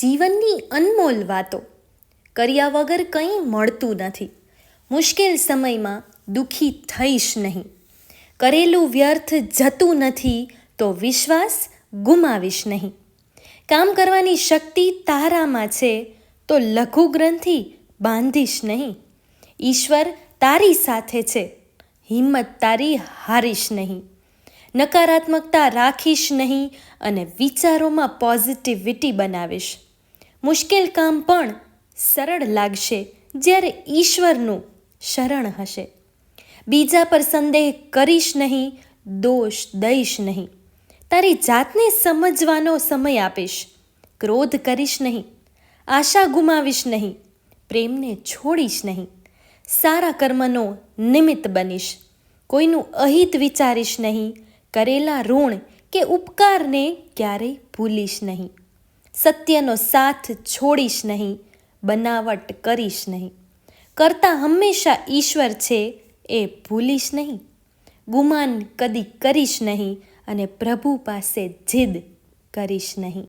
જીવનની અનમોલ વાતો કર્યા વગર કંઈ મળતું નથી. મુશ્કેલ સમયમાં દુઃખી થઈશ નહીં. કરેલું વ્યર્થ જતું નથી તો વિશ્વાસ ગુમાવીશ નહીં. કામ કરવાની શક્તિ તારામાં છે તો લઘુ ગ્રંથિ બાંધીશ નહીં. ઈશ્વર તારી સાથે છે, હિંમત તારી હારીશ નહીં. નકારાત્મકતા રાખીશ નહીં અને વિચારોમાં પોઝિટિવિટી બનાવીશ. મુશ્કેલ કામ પણ સરળ લાગશે જ્યારે ઈશ્વરનું શરણ હશે. બીજા પર સંદેહ કરીશ નહીં, દોષ દઈશ નહીં. તારી જાતને સમજવાનો સમય આપીશ. ક્રોધ કરીશ નહીં. આશા ગુમાવીશ નહીં. પ્રેમને છોડીશ નહીં. સારા કર્મનો નિમિત્ત બનીશ. કોઈનું અહિત વિચારીશ નહીં. કરેલા ઋણ કે ઉપકારને ક્યારેય ભૂલીશ નહીં. સત્યનો સાથ છોડીશ નહીં, બનાવટ કરીશ નહીં. કરતા હંમેશા ઈશ્વર છે એ ભૂલીશ નહીં. ગુમાન કદી કરીશ નહીં અને પ્રભુ પાસે જીદ કરીશ નહીં.